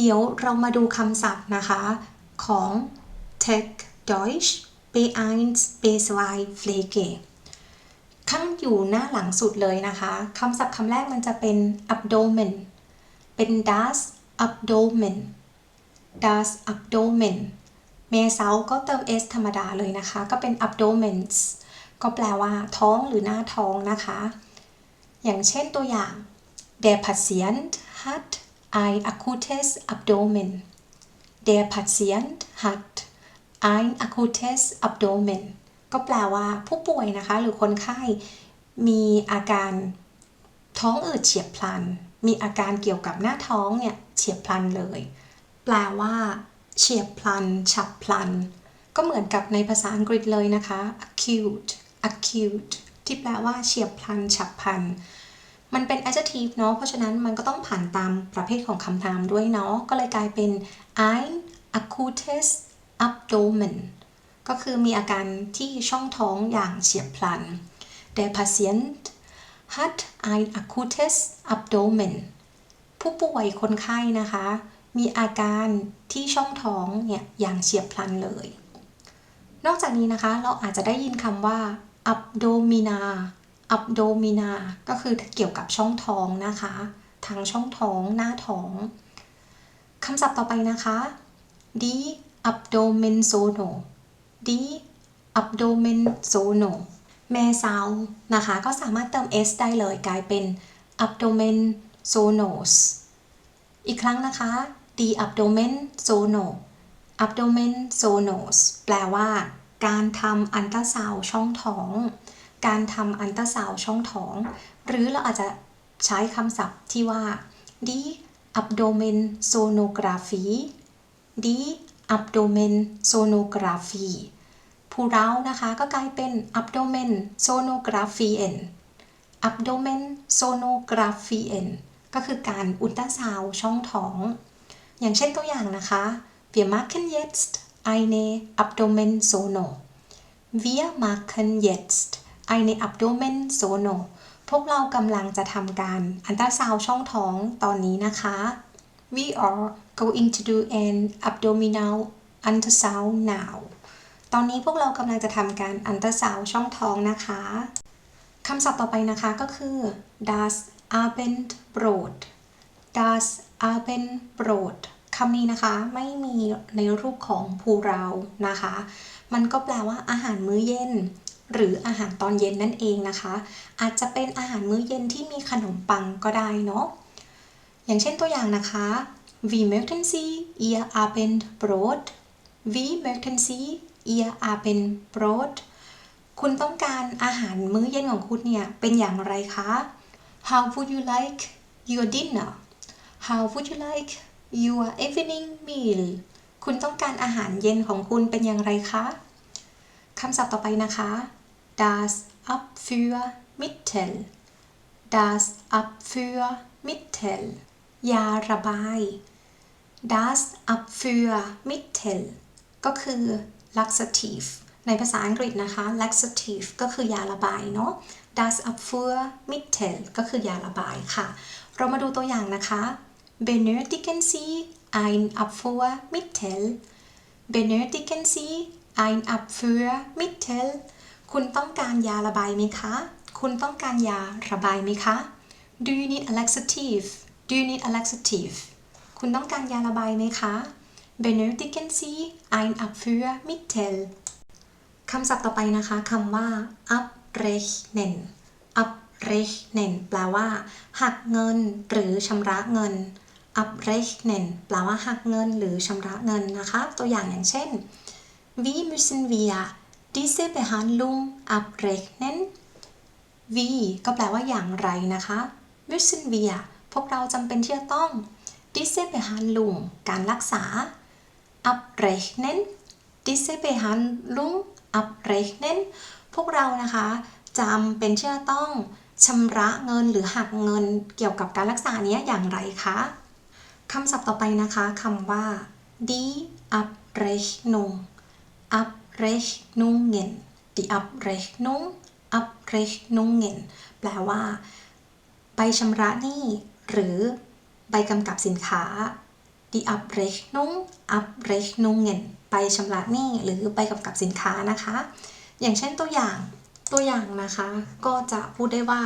เดี๋ยวเรามาดูคำศัพท์นะคะของ Tech Deutsch B1 B2 Pflege ข้างอยู่หน้าหลังสุดเลยนะคะคำศัพท์คำแรกมันจะเป็น abdomen เป็น das abdomen das abdomen เมเซาก็เติม s ธรรมดาเลยนะคะ ก็เป็น abdomens ก็แปลว่าท้องหรือหน้าท้องนะคะ อย่างเช่นตัวอย่าง Der Patient hat ein akutes Abdomen Der Patient hat ein akutes Abdomen ก็แปลว่าผู้ป่วยนะคะ หรือคนไข้มีอาการท้องอืดเฉียบพลัน มีอาการเกี่ยวกับหน้าท้องเนี่ยเฉียบพลันเลย แปลว่า เฉียบพลัน ฉับพลัน ก็เหมือนกับในภาษาอังกฤษเลยนะคะ acute acute ที่แปลว่าเฉียบพลัน ฉับพลัน มันเป็น adjective เนาะ เพราะฉะนั้นมันก็ต้องผ่านตามประเภทของคำนามด้วยเนาะ ก็เลยกลายเป็น ein akutes Abdomen ก็คือมีอาการที่ช่องท้องอย่างเฉียบพลัน Der Patient hat ein akutes Abdomen ผู้ป่วยคนไข้นะคะ มีอาการที่ช่องท้องเนี่ยอย่างเฉียบพลันเลย นอกจากนี้นะคะเราอาจจะได้ยินคำว่า abdomina abdomina ก็คือเกี่ยวกับช่องท้องนะคะ ทางช่องท้องหน้าท้องคำศัพท์ต่อไปนะคะ die Abdomensono die Abdomensono แม่เซานะคะ ก็สามารถเติม s ได้เลยกลายเป็น abdomensonos อีกครั้งนะคะ die Abdomensono abdomensonos แปลว่า การทำอันตราซาวช่องท้อง การทำอันตราซาวช่องท้อง หรือเราอาจจะใช้คำศัพท์ที่ว่า die Abdomensonographie die Abdomensonographie ผู้เรานะคะก็กลายเป็น Abdomen Sonographien Abdomen Sonographien ก็คือการอุลตราซาวช่องท้อง อย่างเช่นตัวอย่างนะคะ Wir machen jetzt eine Abdomensono Wir machen jetzt eine Abdomensono พวกเรากำลังจะทำการอันตราซาวช่องท้องตอนนี้นะคะ We are going to do an abdominal ultrasound now ตอนนี้พวกเรากำลังจะทำการอันตราซาวช่องท้องนะคะคำศัพท์ต่อไปนะคะก็คือ das Abendbrot das Abendbrot คำนี้นะคะไม่มีในรูปของภูเรานะคะ มันก็แปลว่าอาหารมื้อเย็น หรืออาหารตอนเย็นนั่นเองนะคะ อาจจะเป็นอาหารมื้อเย็นที่มีขนมปังก็ได้เนาะอย่างเช่นตัวอย่างนะคะ Wie möchten Sie Ihr Abendbrot Wie möchten Sie Ihr Abendbrot คุณต้องการอาหารมื้อเย็นของคุณเนี่ย เป็นอย่างไรคะ How would you like your dinner How would you like your evening meal คุณต้องการอาหารเย็นของคุณเป็นอย่างไรคะ คำศัพท์ต่อไปนะคะ das Abführmittel das Abführmittel ยาระบาย das Abführmittel ก็คือ laxative ในภาษาอังกฤษนะคะ laxative ก็คือยาระบายเนาะ das Abführmittel ก็คือยาระบายค่ะ เรามาดูตัวอย่างนะคะ benötigen Sie ein Abführmittel benötigen Sie ein Abführmittel คุณต้องการยาระบายไหมคะ คุณต้องการยาระบายไหมคะ Do you need a laxative Do you need a laxative คุณต้องการยาระบายไหมคะ Benötigen Sie ein Abführmittel คำศัพท์ต่อไปนะคะคำว่า abrechnen abrechnen แปลว่า หักเงิน หรือชำระเงิน abrechnen แปลว่าหักเงิน หรือชำระเงินนะคะ ตัวอย่างอย่างเช่น Wie müssen wir diese Behandlung abrechnen Wie ก็แปลว่าอย่างไรนะคะ müssen wir พวกเราจำเป็นที่จะต้อง diese Behandlung การรักษา abrechnen diese Behandlung abrechnen พวกเรานะคะจำเป็นที่จะต้องชำระเงินหรือหักเงินเกี่ยวกับการรักษานี้อย่างไรคะคำศัพท์ต่อไปนะคะคำว่า die Abrechnung Abrechnungen die Abrechnung Abrechnungen แปลว่า ใบชำระหนี้ หรือ ใบกำกับสินค้า die Abrechnung Abrechnungen ไปชำระหนี้ หรือไปกับกับสินค้านะคะ อย่างเช่นตัวอย่างตัวอย่างนะคะ ก็จะพูดได้ว่า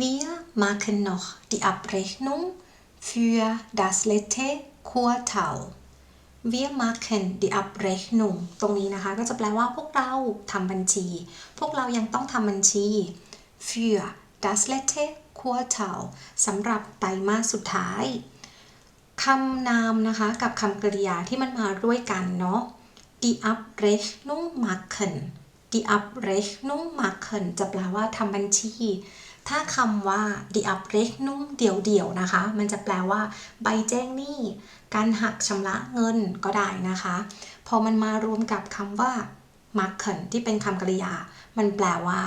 wir machen noch die Abrechnung für das letzte Quartal wir machen die Abrechnung ตรงนี้นะคะ ก็จะแปลว่าพวกเราทำบัญชี พวกเรายังต้องทำบัญชี für das letzte Quartal สำหรับไตรมาสสุดท้ายคำนามนะคะกับคำกริยาที่มันมาด้วยกันเนาะ die Abrechnung machen die Abrechnung machen จะแปลว่าทำบัญชี ถ้าคำว่า die Abrechnung เดี่ยวๆนะคะ มันจะแปลว่า ใบแจ้งหนี้ การหักชำระเงินก็ได้นะคะ พอมันมารวมกับคำว่า machen ที่เป็นคำกริยา มันแปลว่า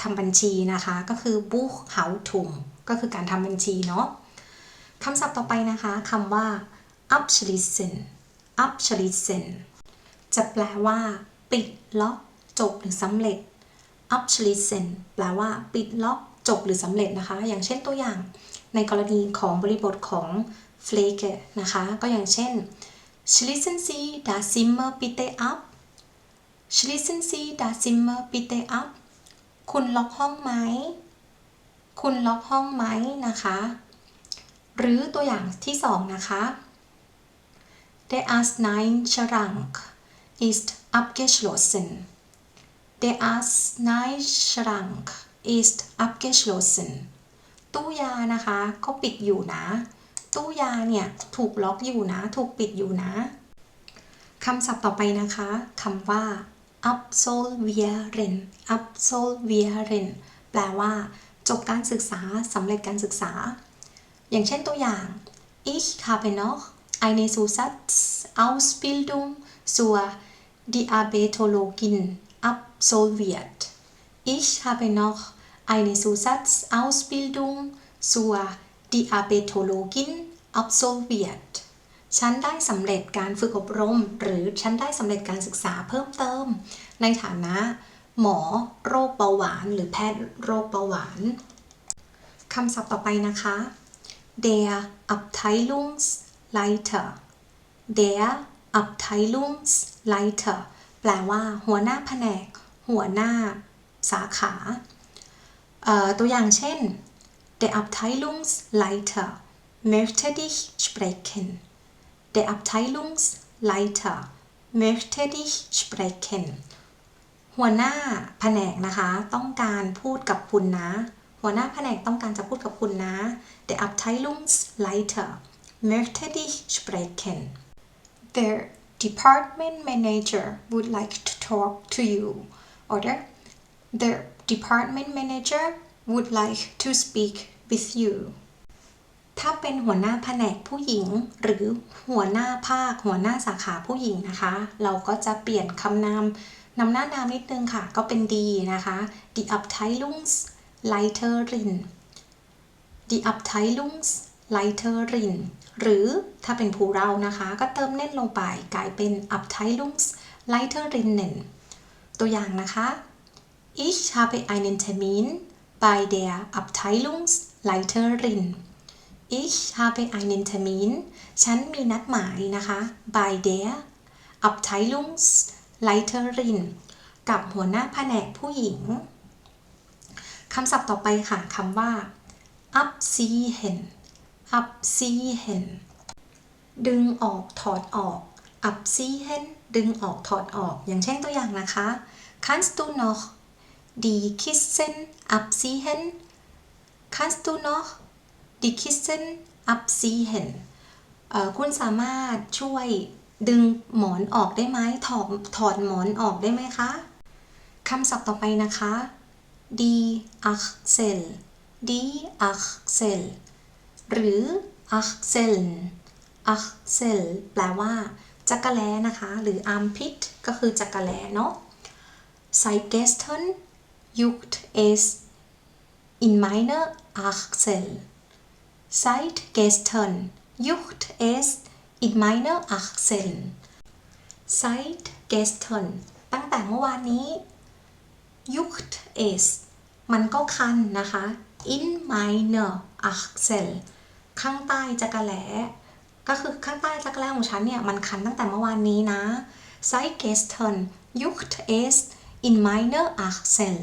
ทำบัญชีนะคะ ก็คือ Buchhaltung ก็คือการทำบัญชีเนาะคำศัพท์ต่อไปนะคะคำว่า abschließen abschließen จะแปลว่า ปิดล็อก จบหรือสำเร็จ abschließen แปลว่า ปิดล็อก จบหรือสำเร็จนะคะ อย่างเช่นตัวอย่างในกรณีของบริบทของ f l e g e นะคะ ก็อย่างเช่น schließen Sie das Zimmer bitte ab schließen Sie das Zimmer bitte ab คุณล็อกห้องไหม คุณล็อกห้องไหมนะคะ หรือตัวอย่างที่สองนะคะ Der Arzneischrank ist abgeschlossen. Der Arzneischrank ist abgeschlossen. ตู้ยานะคะก็ปิดอยู่นะ ตู้ยาเนี่ยถูกล็อกอยู่นะ ถูกปิดอยู่นะคำศัพท์ต่อไปนะคะคำว่า absolvieren absolvieren แปลว่า จบการศึกษาสำเร็จการศึกษา อย่างเช่นตัวอย่าง ich habe noch eine Zusatzausbildung zur Diabetologin absolviert ich habe noch eine Zusatzausbildung zur Diabetologin absolviert ฉันได้สำเร็จการฝึกอบรม หรือฉันได้สำเร็จการศึกษาเพิ่มเติม ในฐานะ หมอโรคเบาหวาน หรือแพทย์โรคเบาหวานคำศัพท์ต่อไปนะคะ der Abteilungsleiter der Abteilungsleiter แปลว่า หัวหน้าแผนก หัวหน้า สาขา ตัวอย่างเช่น der Abteilungsleiter möchte dich sprechen der Abteilungsleiter möchte dich sprechen หัวหน้าแผนกนะคะ ต้องการพูดกับคุณนะ หัวหน้าแผนกต้องการจะพูดกับคุณนะ Der Abteilungsleiter möchte dich sprechen Der Department Manager would like to talk to you oder The Department Manager would like to speak with you ถ้าเป็นหัวหน้าแผนกผู้หญิง หรือหัวหน้าภาค หัวหน้าสาขาผู้หญิงนะคะ เราก็จะเปลี่ยนคำนามนำหน้านามนิดนึงค่ะ ก็เป็นดีนะคะ die Abteilungsleiterin die Abteilungsleiterin หรือถ้าเป็นผู้เรานะคะ ก็เติมเน่นลงไปกลายเป็น Abteilungsleiterinnen ตัวอย่างนะคะ Ich habe einen Termin bei der Abteilungsleiterin Ich habe einen Termin ฉันมีนัดหมายนะคะ bei der Abteilungsleiterin กับหัวหน้าแผนกผู้หญิง คำศัพท์ต่อไปค่ะคำว่า abziehen abziehen ดึงออกถอดออก abziehen ดึงออกถอดออก อย่างเช่นตัวอย่างนะคะ kannst du noch die Kissen abziehen kannst du noch die Kissen abziehen คุณสามารถช่วยดึงหมอนออกได้ไหมถอดถอดหมอนออกได้ไหมคะคำศัพท์ต่อไปนะคะ die Achsel die Achsel หรือ Achseln Achsel แปลว่าจักระแลนะคะ หรือ armpit ก็คือจักระแลเนาะ Seit gestern juckt es in meiner Achsel Seit gestern juckt es in meiner Achsel Seit gestern ตั้งแต่เมื่อวานนี้ juckt es มันก็คันนะคะ in meiner Achsel ข้างใต้จักระแหลก็คือข้างใต้จักระแร้ของฉันเนี่ย มันคันตั้งแต่เมื่อวานนี้นะ Seit gestern juckt es in meiner Achsel